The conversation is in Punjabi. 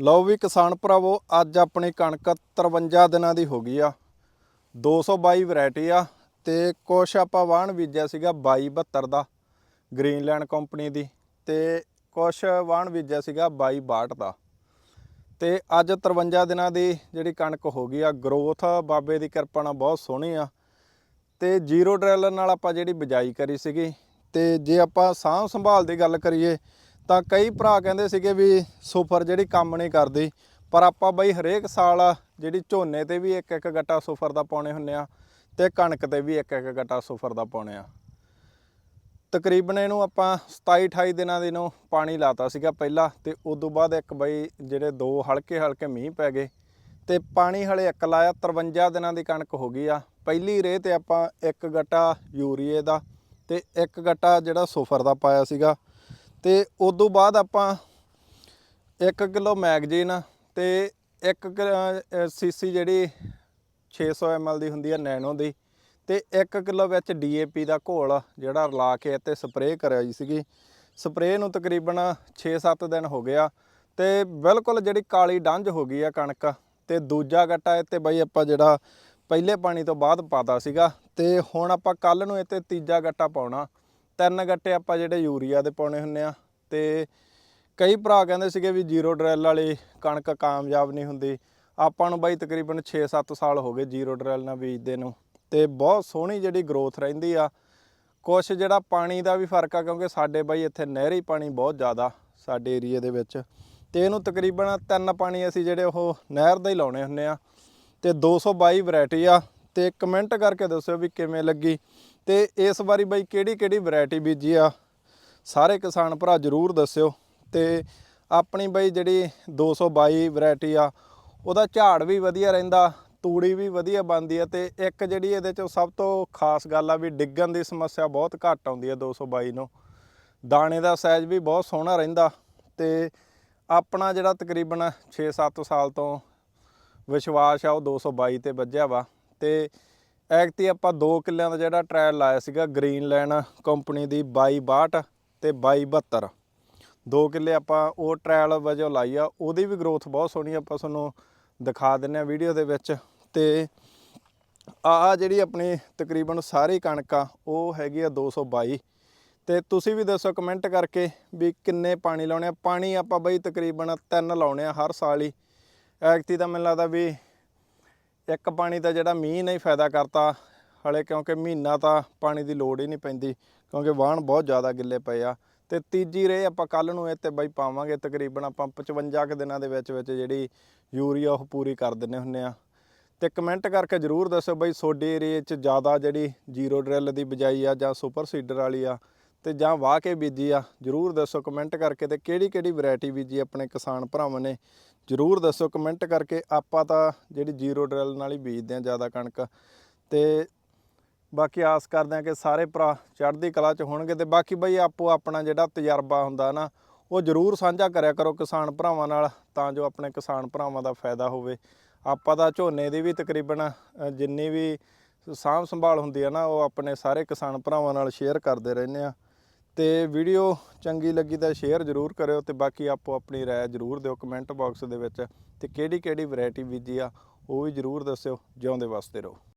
ਲਓ ਵੀ ਕਿਸਾਨ ਭਰਾਵੋ, ਅੱਜ ਆਪਣੀ ਕਣਕ 53 ਦਿਨਾਂ ਦੀ ਹੋ ਗਈ ਆ। 222 ਵੈਰਾਈਟੀ ਆ ਤੇ ਕੁਛ ਆਪਾਂ ਵਾਹਣ ਬੀਜਿਆ ਸੀਗਾ 2272 ਦਾ, ਗ੍ਰੀਨਲੈਂਡ ਕੰਪਨੀ ਦੀ। ਤੇ ਕੁਛ ਵਾਹਣ ਬੀਜਿਆ ਸੀਗਾ 2262 ਦਾ। ਤੇ ਅੱਜ 53 ਦਿਨਾਂ ਦੀ ਜਿਹੜੀ ਕਣਕ ਹੋ ਗਈ ਆ ਗਰੋਥ ਬਾਬੇ ਦੀ ਕਿਰਪਾ ਨਾਲ ਬਹੁਤ ਸੋਹਣੀ ਆ। ਤੇ ਜ਼ੀਰੋ ਡਰੈਲਰ ਨਾਲ ਆਪਾਂ ਜਿਹੜੀ ਬਿਜਾਈ ਕਰੀ ਸੀਗੀ, ਤੇ ਜੇ ਆਪਾਂ ਸਾਂਭ ਸੰਭਾਲ ਦੀ ਗੱਲ ਕਰੀਏ ਤਾਂ ਕਈ ਭਰਾ ਕਹਿੰਦੇ ਸੀਗੇ ਵੀ ਸੁਫਰ ਜਿਹੜੀ ਕੰਮ ਨਹੀਂ ਕਰਦੀ, ਪਰ ਆਪਾਂ ਬਈ ਹਰੇਕ ਸਾਲ ਜਿਹੜੀ ਝੋਨੇ ਤੇ ਵੀ ਇੱਕ ਇੱਕ ਗੱਟਾ ਸੁਫਰ ਦਾ ਪਾਉਣੇ ਹੁੰਨੇ ਆ ਤੇ ਕਣਕ ਤੇ ਵੀ ਇੱਕ ਇੱਕ ਗੱਟਾ ਸੁਫਰ ਦਾ ਪਾਉਣੇ ਆ। ਤਕਰੀਬਨ ਇਹਨੂੰ ਆਪਾਂ 27 28 ਦਿਨਾਂ ਦੇ ਨੂੰ ਪਾਣੀ ਲਾਤਾ ਸੀਗਾ ਪਹਿਲਾਂ ਤੇ ਉਸ ਤੋਂ ਬਾਅਦ ਇੱਕ ਬਈ ਜਿਹੜੇ ਦੋ ਹਲਕੇ ਹਲਕੇ ਮੀਂਹ ਪੈ ਗਏ ਤੇ ਪਾਣੀ ਹਲੇ ਇੱਕ ਲਾਇਆ 53 ਦਿਨਾਂ ਦੀ ਕਣਕ ਹੋ ਗਈ ਆ। ਪਹਿਲੀ ਰੇਹ ਤੇ ਆਪਾਂ ਇੱਕ ਗੱਟਾ ਯੂਰੀਏ ਦਾ ਤੇ ਇੱਕ ਗੱਟਾ ਜਿਹੜਾ ਸੁਫਰ ਦਾ ਪਾਇਆ ਸੀਗਾ। ਤੇ ਉਸ ਤੋਂ ਬਾਅਦ ਆਪਾਂ 1 ਕਿਲੋ ਮੈਗਜ਼ੀਨ ਤੇ 1 ਸੀਸੀ ਜਿਹੜੀ 600 ml ਦੀ ਹੁੰਦੀ ਹੈ ਨੈਨੋ ਦੀ ਤੇ 1 ਕਿਲੋ ਵਿੱਚ ਡੀਏਪੀ ਦਾ ਘੋਲ ਜਿਹੜਾ ਰਲਾ ਕੇ ਤੇ ਸਪਰੇਅ ਕਰਿਆ ਜੀ ਸੀਗੀ। ਸਪਰੇਅ ਨੂੰ ਤਕਰੀਬਨ 6-7 ਦਿਨ ਹੋ ਗਿਆ ਤੇ ਬਿਲਕੁਲ ਜਿਹੜੀ ਕਾਲੀ ਡੰਜ ਹੋ ਗਈ ਆ ਕਣਕ ਤੇ ਦੂਜਾ ਗੱਟਾ ਇੱਥੇ ਬਈ ਆਪਾਂ ਜਿਹੜਾ ਪਹਿਲੇ ਪਾਣੀ ਤੋਂ ਬਾਅਦ ਪਾਤਾ ਸੀਗਾ ਤੇ ਹੁਣ ਆਪਾਂ ਕੱਲ ਨੂੰ ਇੱਥੇ ਤੀਜਾ ਗੱਟਾ ਪਾਉਣਾ। ਤਿੰਨ ਗੱਟੇ ਆਪਾਂ ਜਿਹੜੇ ਯੂਰੀਆ ਦੇ ਪਾਉਣੇ ਹੁੰਨੇ ਆ ਤੇ ਕਈ ਭਰਾ ਕਹਿੰਦੇ ਸੀਗੇ ਵੀ ਜ਼ੀਰੋ ਡਰੈਲ ਵਾਲੀ ਕਣਕ ਕਾਮਯਾਬ ਨਹੀਂ ਹੁੰਦੀ। ਆਪਾਂ ਨੂੰ ਬਾਈ ਤਕਰੀਬਨ 6-7 ਸਾਲ ਹੋ ਗਏ ਜ਼ੀਰੋ ਡਰੈਲ ਨਾਲ ਬੀਜਦੇ ਨੂੰ ਤੇ ਬਹੁਤ ਸੋਹਣੀ ਜਿਹੜੀ ਗਰੋਥ ਰਹਿੰਦੀ ਆ। ਕੁਛ ਜਿਹੜਾ ਪਾਣੀ ਦਾ ਵੀ ਫ਼ਰਕ ਆ ਕਿਉਂਕਿ ਸਾਡੇ ਬਾਈ ਇੱਥੇ ਨਹਿਰੀ ਪਾਣੀ ਬਹੁਤ ਜ਼ਿਆਦਾ ਸਾਡੇ ਏਰੀਏ ਦੇ ਵਿੱਚ ਤੇ ਇਹਨੂੰ ਤਕਰੀਬਨ ਤਿੰਨ ਪਾਣੀ ਅਸੀਂ ਜਿਹੜੇ ਉਹ ਨਹਿਰ ਦਾ ਹੀ ਲਾਉਣੇ ਹੁੰਨੇ ਆ। ਤੇ 222 ਵੈਰਾਈਟੀ ਆ ਤੇ ਕਮੈਂਟ ਕਰਕੇ ਦੱਸਿਓ ਵੀ ਕਿਵੇਂ ਲੱਗੀ। ਤੇ ਇਸ ਵਾਰੀ ਬਾਈ ਕਿਹੜੀ ਕਿਹੜੀ ਵੈਰਾਈਟੀ ਬੀਜੀ ਆ, ਸਾਰੇ ਕਿਸਾਨ ਭਰਾ ਜਰੂਰ ਦੱਸਿਓ। ਤੇ ਆਪਣੀ ਬਾਈ ਜਿਹੜੀ 222 ਵੈਰਾਈਟੀ ਆ, ਉਹਦਾ ਝਾੜ ਵੀ ਵਧੀਆ ਰਹਿੰਦਾ, ਤੂੜੀ ਵੀ ਵਧੀਆ ਬਣਦੀ ਆ ਤੇ ਇੱਕ ਜਿਹੜੀ ਇਹਦੇ 'ਚੋਂ ਸਭ ਤੋਂ ਖਾਸ ਗੱਲ ਆ ਵੀ ਡਿੱਗਣ ਦੀ ਸਮੱਸਿਆ ਬਹੁਤ ਘੱਟ ਆਉਂਦੀ ਆ 222 ਨੂੰ। ਦਾਣੇ ਦਾ ਸਾਈਜ਼ ਵੀ ਬਹੁਤ ਸੋਹਣਾ ਰਹਿੰਦਾ ਤੇ ਆਪਣਾ ਜਿਹੜਾ ਤਕਰੀਬਨ 6-7 ਸਾਲ ਤੋਂ ਵਿਸ਼ਵਾਸ ਆ ਉਹ 222 ਤੇ ਵੱਜਿਆ ਵਾ। ਤੇ ਐਕਤੀ ਆਪਾਂ 2 ਕਿੱਲਿਆਂ ਦਾ ਜਿਹੜਾ ਟ੍ਰਾਇਲ ਲਾਇਆ ਸੀਗਾ ਗ੍ਰੀਨਲੈਂਡ ਕੰਪਨੀ ਦੀ 2262 ਤੇ 2272 2 ਕਿੱਲੇ ਆਪਾਂ ਉਹ ਟ੍ਰਾਇਲ ਵਜੋਂ ਲਾਈ ਆ, ਉਹਦੀ ਵੀ ਗਰੋਥ ਬਹੁਤ ਸੋਹਣੀ ਆਪਾਂ ਤੁਹਾਨੂੰ ਦਿਖਾ ਦਿੰਨੇ ਆ ਵੀਡੀਓ ਦੇ ਵਿੱਚ। ਤੇ ਆਹ ਜਿਹੜੀ ਆਪਣੀ ਤਕਰੀਬਨ ਸਾਰੀ ਕਣਕ ਆ, ਉਹ ਹੈਗੀ ਆ 222 ਤੇ ਤੁਸੀਂ ਵੀ ਦੱਸੋ ਕਮੈਂਟ ਕਰਕੇ ਵੀ ਕਿੰਨੇ ਪਾਣੀ ਲਾਉਣੇ ਆ। ਪਾਣੀ ਆਪਾਂ ਬਈ ਤਕਰੀਬਨ ਤਿੰਨ ਲਾਉਣੇ ਆ ਹਰ ਸਾਲ ਹੀ। ਐਕਤੀ ਦਾ ਮੈਨੂੰ ਲੱਗਦਾ ਵੀ ਇੱਕ ਪਾਣੀ ਤਾਂ ਜਿਹੜਾ ਮੀਂਹ ਨਹੀਂ ਫਾਇਦਾ ਕਰਤਾ, ਹਲੇ ਕਿਉਂਕਿ ਮਹੀਨਾ ਤਾਂ ਪਾਣੀ ਦੀ ਲੋੜ ਹੀ ਨਹੀਂ ਪੈਂਦੀ, ਕਿਉਂਕਿ ਵਾਹਣ ਬਹੁਤ ਜ਼ਿਆਦਾ ਗਿੱਲੇ ਪਏ ਆ। ਤੇ ਤੀਜੀ ਰੇ ਆਪਾਂ ਕੱਲ ਨੂੰ ਇਹ ਤੇ ਬਾਈ ਪਾਵਾਂਗੇ ਤਕਰੀਬਨ ਆਪਾਂ 55 ਕੁ ਦਿਨਾਂ ਦੇ ਵਿੱਚ ਵਿੱਚ ਜਿਹੜੀ ਯੂਰੀਆ ਉਹ ਪੂਰੀ ਕਰ ਦਿੰਨੇ ਹੁੰਨੇ ਆ। ਤੇ ਕਮੈਂਟ ਕਰਕੇ ਜਰੂਰ ਦੱਸੋ ਬਈ ਤੁਹਾਡੇ ਏਰੀਏ 'ਚ ਜ਼ਿਆਦਾ ਜਿਹੜੀ ਜ਼ੀਰੋ ਡਰਿਲ ਦੀ ਬਜਾਈ ਆ ਜਾਂ ਸੁਪਰ ਸੀਡਰ ਵਾਲੀ ਆ ਤੇ ਜਾਂ ਵਾਹ ਕੇ ਬੀਜੀ ਆ, ਜਰੂਰ ਦੱਸੋ ਕਮੈਂਟ ਕਰਕੇ ਤੇ ਕਿਹੜੀ ਕਿਹੜੀ ਵੈਰਾਈਟੀ ਬੀਜੀ ਆਪਣੇ ਕਿਸਾਨ ਭਰਾਵਾਂ ਨੇ। ਜਰੂਰ ਦੱਸੋ ਕਮੈਂਟ ਕਰਕੇ, ਆਪਾਂ ਤਾਂ ਜਿਹੜੀ ਜ਼ੀਰੋ ਡਰੈਲ ਨਾਲ ਹੀ ਬੀਜਦੇ ਆ ਜ਼ਿਆਦਾ ਕਣਕ। ਤੇ ਬਾਕੀ ਆਸ ਕਰਦੇ ਆ ਕਿ ਸਾਰੇ ਭਰਾ ਚੜ੍ਹਦੀ ਕਲਾ 'ਚ ਹੋਣਗੇ ਤੇ ਬਾਕੀ ਬਈ ਆਪੋ ਆਪਣਾ ਜਿਹੜਾ ਤਜਰਬਾ ਹੁੰਦਾ ਨਾ, ਉਹ ਜਰੂਰ ਸਾਂਝਾ ਕਰਿਆ ਕਰੋ ਕਿਸਾਨ ਭਰਾਵਾਂ ਨਾਲ, ਤਾਂ ਜੋ ਆਪਣੇ ਕਿਸਾਨ ਭਰਾਵਾਂ ਦਾ ਫਾਇਦਾ ਹੋਵੇ। ਆਪਾਂ ਤਾਂ ਝੋਨੇ ਦੀ ਵੀ ਤਕਰੀਬਨ ਜਿੰਨੀ ਵੀ ਸਾਂਭ ਸੰਭਾਲ ਹੁੰਦੀ ਆ ਨਾ, ਉਹ ਆਪਣੇ ਸਾਰੇ ਕਿਸਾਨ ਭਰਾਵਾਂ ਨਾਲ ਸ਼ੇਅਰ ਕਰਦੇ ਰਹਿੰਦੇ ਆ ਤੇ ਵੀਡੀਓ ਚੰਗੀ ਲੱਗੀ ਤਾਂ ਸ਼ੇਅਰ ਜਰੂਰ ਕਰਿਓ ਤੇ ਬਾਕੀ ਆਪੋ ਆਪਣੀ ਰਾਏ ਜਰੂਰ ਦਿਓ ਕਮੈਂਟ ਬਾਕਸ ਦੇ ਵਿੱਚ ਤੇ ਕਿਹੜੀ ਕਿਹੜੀ ਵੈਰਾਈਟੀ ਬੀਜੀ ਆ ਉਹ ਵੀ ਜਰੂਰ ਦੱਸਿਓ, ਜਿਉਂਦੇ ਵਸਦੇ ਰਹੋ।